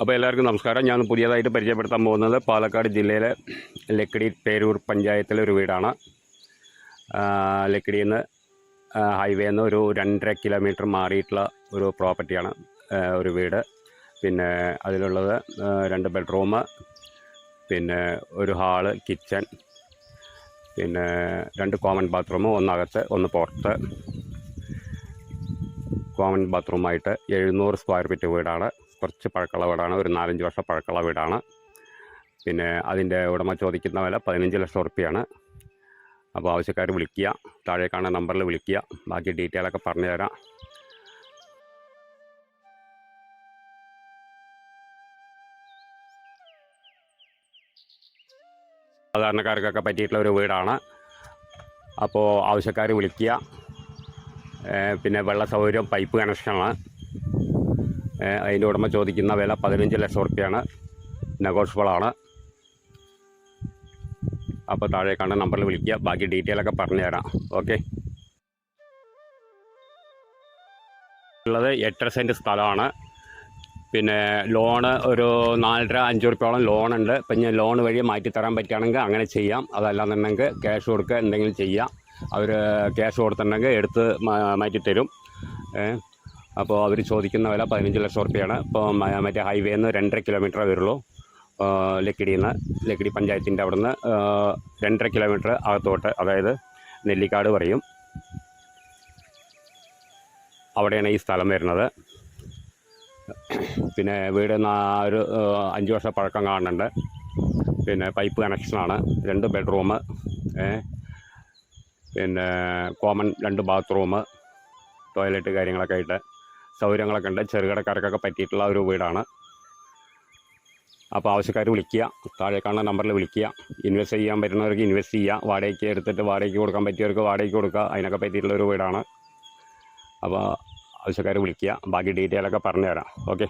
അപ്പോൾ എല്ലാവർക്കും നമസ്കാരം. ഞാൻ പുതിയതായിട്ട് പരിചയപ്പെടുത്താൻ പോകുന്നത് പാലക്കാട് ജില്ലയിലെ ലക്കിടി പേരൂർ പഞ്ചായത്തിലെ ഒരു വീടാണ്. ലക്കിടിയിൽ നിന്ന് ഹൈവേയിൽ നിന്ന് ഒരു രണ്ടര കിലോമീറ്റർ മാറിയിട്ടുള്ള ഒരു പ്രോപ്പർട്ടിയാണ് ഒരു വീട്. പിന്നെ അതിലുള്ളത് രണ്ട് ബെഡ്റൂം പിന്നെ ഒരു ഹാൾ കിച്ചൺ പിന്നെ രണ്ട് കോമൺ ബാത്റൂം ഒന്നകത്ത് ഒന്ന് പുറത്ത്. കോമൺ ബാത്റൂമായിട്ട് എഴുന്നൂറ് സ്ക്വയർ ഫീറ്റ് വീടാണ്. കുറച്ച് പഴക്കള വീടാണ് ഒരു നാലഞ്ച് വർഷം പഴക്കമുള്ള വീടാണ് പിന്നെ അതിന്റെ ഉടമ ചോദിക്കുന്ന വില പതിനഞ്ച് ലക്ഷം ഉറുപ്പിയാണ്. അപ്പോൾ ആവശ്യക്കാർ വിളിക്കുക താഴെ കാണുന്ന നമ്പറിൽ വിളിക്കുക. ബാക്കി ഡീറ്റെയിൽ ഒക്കെ പറഞ്ഞു തരാം. സാധാരണക്കാർക്കൊക്കെ പറ്റിയിട്ടുള്ള ഒരു വീടാണ്. അപ്പോൾ ആവശ്യക്കാർ വിളിക്കുക. പിന്നെ വെള്ള സൗകര്യം പൈപ്പ് കണക്ഷനാണ്. അതിന്റെ ഉടമ ചോദിക്കുന്ന വില പതിനഞ്ച് ലക്ഷം റുപ്യാണ് നെഗോഷ്യബിളാണ്. അപ്പോൾ താഴെ കാണുന്ന നമ്പറിൽ വിളിക്കുക. ബാക്കി ഡീറ്റെയിൽ ഒക്കെ പറഞ്ഞു തരാം. ഓക്കെ. ഉള്ളത് എട്ടര സെന്റ് സ്ഥലമാണ്. പിന്നെ ലോണ് ഒരു നാലര അഞ്ച് റുപ്യോളം ലോണുണ്ട്. പിന്നെ ലോൺ വഴി മാറ്റിത്തരാൻ പറ്റുകയാണെങ്കിൽ അങ്ങനെ ചെയ്യാം. അതല്ലാന്നുണ്ടെങ്കിൽ ക്യാഷ് കൊടുക്കുക എന്തെങ്കിലും ചെയ്യാം. അവർ ക്യാഷ് കൊടുത്തിട്ടുണ്ടെങ്കിൽ എടുത്ത് മാറ്റിത്തരും അപ്പോൾ അവർ ചോദിക്കുന്ന വില പതിനഞ്ച് ലക്ഷം റുപ്യാണ് ഇപ്പോൾ മറ്റേ ഹൈവേയിൽ നിന്ന് രണ്ടര കിലോമീറ്റർ വരുള്ളൂ. ലക്കിടിയിൽ നിന്ന് ലക്കിടി പഞ്ചായത്തിന്റെ അവിടുന്ന് രണ്ടര കിലോമീറ്റർ അകത്തോട്ട് അതായത് നെല്ലിക്കാട് പറയും. അവിടെയാണ് ഈ സ്ഥലം വരുന്നത്. പിന്നെ വീട് ഒരു അഞ്ച് വർഷം പഴക്കം കാണുന്നുണ്ട്. പിന്നെ പൈപ്പ് കണക്ഷനാണ് രണ്ട് ബെഡ്റൂം പിന്നെ കോമൺ രണ്ട് ബാത്റൂം ടോയ്ലറ്റ് കാര്യങ്ങളൊക്കെ ആയിട്ട്. സൗകര്യങ്ങളൊക്കെ ഉണ്ട്. ചെറുകിടക്കാർക്കൊക്കെ പറ്റിയിട്ടുള്ള ഒരു വീടാണ്. അപ്പോൾ ആവശ്യക്കാർ വിളിക്കുക. താഴെ കാണുന്ന നമ്പറിൽ വിളിക്കുക. ഇൻവെസ്റ്റ് ചെയ്യാൻ പറ്റുന്നവർക്ക് ഇൻവെസ്റ്റ് ചെയ്യുക. വാടകയ്ക്ക് എടുത്തിട്ട് വാടകയ്ക്ക് കൊടുക്കാൻ പറ്റിയവർക്ക് വാടകയ്ക്ക് കൊടുക്കുക. അതിനൊക്കെ പറ്റിയിട്ടുള്ള ഒരു വീടാണ്. അപ്പോൾ ആവശ്യക്കാർ വിളിക്കുക. ബാക്കി ഡീറ്റെയിലൊക്കെ പറഞ്ഞുതരാം. ഓക്കെ.